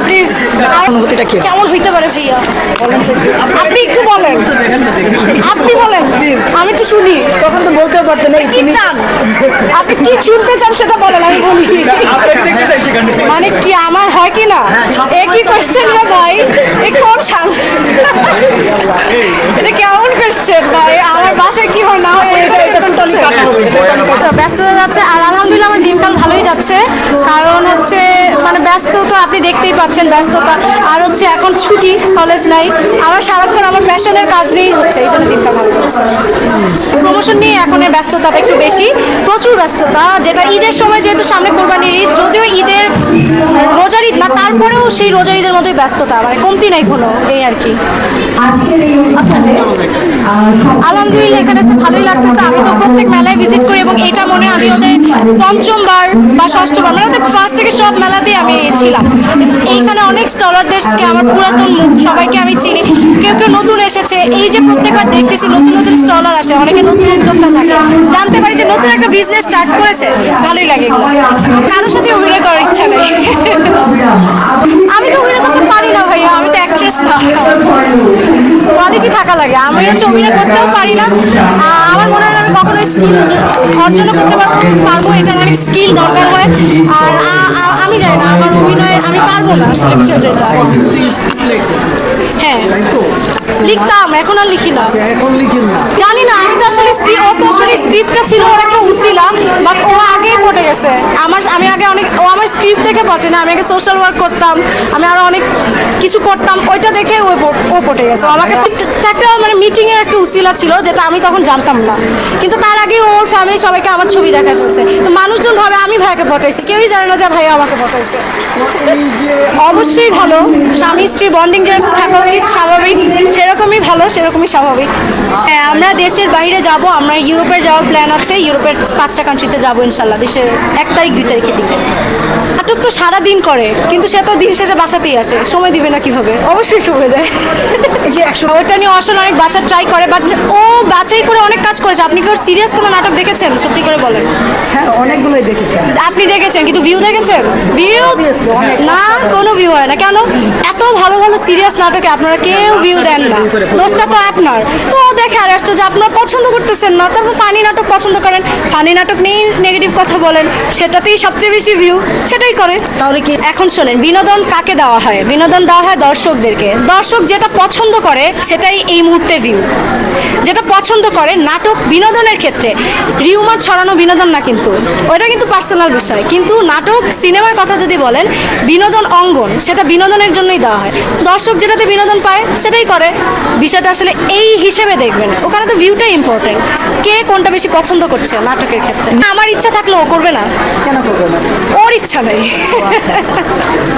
Please অনুভূতিটা কি কেমন হইতে পারে ভাইয়া আপনি একটু বলেন আপনি বলেন আমি একটু শুনি তখন তো বলতেও পারতেন এই কি চান আপনি কি শুনতে চান সেটা বলেন আমি বলি মানে কি আমার হয় কি না একই কোয়েশ্চেন না ভাই এ কোন এটা কেমন কোয়েশ্চেন ভাই আমার বাসায় কি হয় না হয় এটা এটা টোটালি কাটা হবে ব্যস্ততা যাচ্ছে দিনকাল ভালোই যাচ্ছে। কারণ হচ্ছে মানে ব্যস্ত তো আপনি দেখতেই পাচ্ছেন ব্যস্ততা। আর হচ্ছে এখন ছুটি কলেজ নাই আমার সারাক্ষণ আমার প্যাশনের কাজ নিয়েই হচ্ছে, এই জন্য দিনকাল ভালো যাচ্ছে। প্রমোশন নিয়ে এখন ব্যস্ততাটা একটু বেশি, প্রচুর ব্যস্ততা। যেটা ঈদের সময় যেহেতু সামনে কোরবানির ঈদ, যদিও ঈদ না তারপরেও সেই রোজার ঈদের মতোই ব্যস্ততা মানে কমতি নাই কোনো এই আর কি। আলহামদুলিল্লাহ এখানে এসে ভালোই লাগতেছে। আমি তো প্রত্যেক মেলায় ভিজিট করি এবং এটা মনে আমি ওদের পঞ্চমবার বা ষষ্ঠবার মানে ওদের ফার্স্ট থেকে সব মেলাতেই আমি ছিলাম। এইখানে অনেক স্টলারদেরকে আমার পুরাতন সবাইকে আমি চিনি। কেউ কেউ নতুন এসেছে। এই যে প্রত্যেকবার দেখতেছি নতুন নতুন স্টলার আসে অনেকে নতুন উদ্যোক্তা থাকে। জানতে পারি যে নতুন একটা বিজনেস স্টার্ট করেছে ভালোই লাগে এগুলো কারোর সাথে অভিনয় করার ইচ্ছা নেই আমি তো অভিনয় করতে পারি না ভাইয়া আমি তো অ্যাক্ট্রেস না কোয়ালিটি থাকা লাগে। আমি হচ্ছে অভিনয় করতেও পারি না। আমার মনে হয় আমি কখনো স্কিল অর্জন করতে পারব এটার অনেক স্কিল দরকার হয়। আর আমি জানি না আমার অভিনয় আমি পারব না আসলে বিষয় যেটা হ্যাঁ। লিখতাম এখন আর লিখি না। এখন লিখুন না। জানি না আমি তো আসলে ও তো আসলে স্ক্রিপ্টটা ছিল ওর একটা উচিলা বাট ও আগেই পড়ে গেছে। আমার আমি আগে অনেক ও আমার দেখে পটে না আমি আগে সোশ্যাল ওয়ার্ক করতাম আমি আরও অনেক কিছু করতাম ওইটা দেখে ও পটে গেছে। আমাকে একটা মানে মিটিং এর একটা উচিলা ছিল যেটা আমি তখন জানতাম না। কিন্তু তার আগে ওর ফ্যামিলি সবাইকে আমার ছবি দেখা ফেলছে তো মানুষজন ভাবে আমি ভাইয়াকে পটাইছি কেউই জানে না যে ভাইয়া আমাকে পটাইছে অবশ্যই ভালো স্বামী স্ত্রী বন্ডিং যেরকম থাকা উচিত স্বাভাবিক সেরকমই ভালো সেরকমই স্বাভাবিক। হ্যাঁ আমরা দেশের বাইরে যাব আমরা ইউরোপে যাওয়ার প্ল্যান আছে ইউরোপের পাঁচটা কান্ট্রিতে যাব ইনশাল্লাহ দেশের এক তারিখ দুই তারিখের দিকে। নাটক তো সারা দিন করে কিন্তু সে তো দিন শেষে বাসাতেই আসে সময় দিবে না কীভাবে? অবশ্যই সময় দেয়। ওইটা নিয়ে অসল অনেক বাচ্চা ট্রাই করে বাট ও বাছাই করে অনেক কাজ করেছে। আপনি কি সিরিয়াস কোনো নাটক দেখেছেন? সত্যি করে বলেন। হ্যাঁ অনেকগুলোই দেখেছি আপনি দেখেছেন? কিন্তু ভিউ দেখেছেন? ভিউ না কোনো ভিউ হয় না। কেন? এত ভালো ভালো সিরিয়াস নাটকে আপনারা কেউ ভিউ দেন না। দোষটা তো আপনার। তো ও দেখে আর আসতো যে আপনারা পছন্দ করতেছেন না। তারপর ফানি নাটক পছন্দ করেন। ফানি নাটক নিয়েই নেগেটিভ কথা বলেন। সেটাতেই সবচেয়ে বেশি ভিউ সেটাই করে। তাহলে কি এখন শোনেন বিনোদন কাকে দেওয়া হয়? বিনোদন দেওয়া হয় দর্শকদেরকে। দর্শক যেটা পছন্দ করে সেটাই এই মুহূর্তে ভিউ যেটা পছন্দ করে নাটক বিনোদনের ক্ষেত্রে রিউমার ছড়ানো বিনোদন না কিন্তু। ওইটা কিন্তু পার্সোনাল বিষয়। কিন্তু নাটক সিনেমার কথা যদি বলেন বিনোদন অঙ্গন সেটা বিনোদনের জন্যই দেওয়া হয়। দর্শক যেটাতে বিনোদন পায় সেটাই করে। বিষয়টা আসলে এই হিসেবে দেখবেন। ওখানে তো ভিউটাই ইম্পর্টেন্ট কে কোনটা বেশি পছন্দ করছে নাটকের ক্ষেত্রে? আমার ইচ্ছা থাকলে ও করবে না। কেন করবে না? ওর ইচ্ছা নেই।